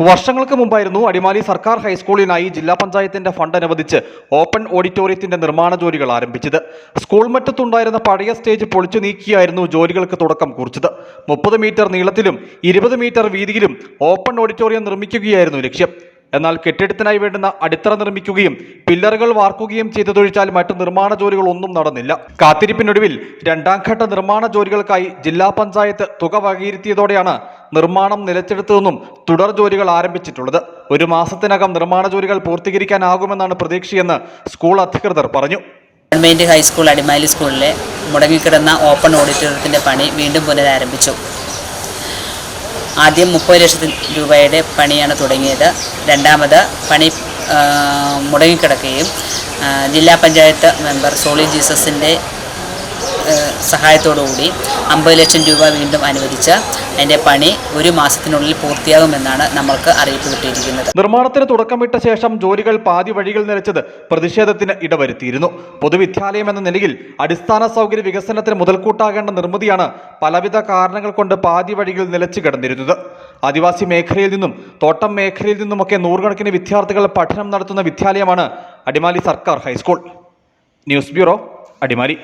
വർഷങ്ങൾക്ക് മുമ്പായിരുന്നു അടിമാലി സർക്കാർ ഹൈസ്കൂളിനായി ജില്ലാ പഞ്ചായത്തിന്റെ ഫണ്ട് അനുവദിച്ച് ഓപ്പൺ ഓഡിറ്റോറിയത്തിന്റെ നിർമ്മാണ ജോലികൾ ആരംഭിച്ചത്. സ്കൂൾ മറ്റത്തുണ്ടായിരുന്ന പഴയ സ്റ്റേജ് പൊളിച്ചു നീക്കിയായിരുന്നു ജോലികൾക്ക് തുടക്കം കുറിച്ചത്. മുപ്പത് മീറ്റർ നീളത്തിലും ഇരുപത് മീറ്റർ വീതിയിലും ഓപ്പൺ ഓഡിറ്റോറിയം നിർമ്മിക്കുകയായിരുന്നു ലക്ഷ്യം. എന്നാൽ കെട്ടിടത്തിനായി വേണ്ടുന്ന അടിത്തറ നിർമ്മിക്കുകയും പില്ലറുകൾ വാർക്കുകയും ചെയ്തതൊഴിച്ചാൽ മറ്റു നിർമ്മാണ ജോലികൾ ഒന്നും നടന്നില്ല. കാത്തിരിപ്പിനൊടുവിൽ രണ്ടാം ഘട്ട നിർമ്മാണ ജോലികൾക്കായി ജില്ലാ പഞ്ചായത്ത് തുക വകയിരുത്തിയതോടെയാണ് നിർമ്മാണം നിലച്ചെടുത്തതെന്നും തുടർ ജോലികൾ ആരംഭിച്ചിട്ടുള്ളത്. ഒരു മാസത്തിനകം നിർമ്മാണ ജോലികൾ പൂർത്തീകരിക്കാനാകുമെന്നാണ് പ്രതീക്ഷയെന്ന് സ്കൂൾ അധികൃതർ പറഞ്ഞു. ഗവൺമെന്റ് ഹൈസ്കൂൾ അടിമാലി സ്കൂളിലെ മുടങ്ങിക്കിടന്ന ഓപ്പൺ ഓഡിറ്റോറിയത്തിന്റെ പണി വീണ്ടും പുനരാരംഭിച്ചു. ആദ്യം മുപ്പത് ലക്ഷത്തി രൂപയുടെ പണിയാണ് തുടങ്ങിയത്. രണ്ടാമത് പണി മുടങ്ങിക്കിടക്കുകയും ജില്ലാ പഞ്ചായത്ത് മെമ്പർ സോളി ജീസസിന്റെ സഹായത്തോടുകൂടി അമ്പത് ലക്ഷം രൂപ വീണ്ടും അനുവദിച്ച അതിന്റെ പണി ഒരു മാസത്തിനുള്ളിൽ പൂർത്തിയാകുമെന്നാണ് നമ്മൾക്ക് അറിയിപ്പ് കിട്ടിയിരിക്കുന്നത്. നിർമ്മാണത്തിന് തുടക്കമിട്ട ശേഷം ജോലികൾ പാതി വഴികൾ നിലച്ചത് പ്രതിഷേധത്തിന് ഇടവരുത്തിയിരുന്നു. പൊതുവിദ്യാലയം എന്ന നിലയിൽ അടിസ്ഥാന സൗകര്യ വികസനത്തിന് മുതൽക്കൂട്ടാകേണ്ട നിർമ്മിതിയാണ് പലവിധ കാരണങ്ങൾ കൊണ്ട് പാതി വഴികൾ നിലച്ചു കിടന്നിരുന്നത്. ആദിവാസി മേഖലയിൽ നിന്നും തോട്ടം മേഖലയിൽ നിന്നുമൊക്കെ നൂറുകണക്കിന് വിദ്യാർത്ഥികൾ പഠനം നടത്തുന്ന വിദ്യാലയമാണ് അടിമാലി സർക്കാർ ഹൈസ്കൂൾ. News bureau Adimali.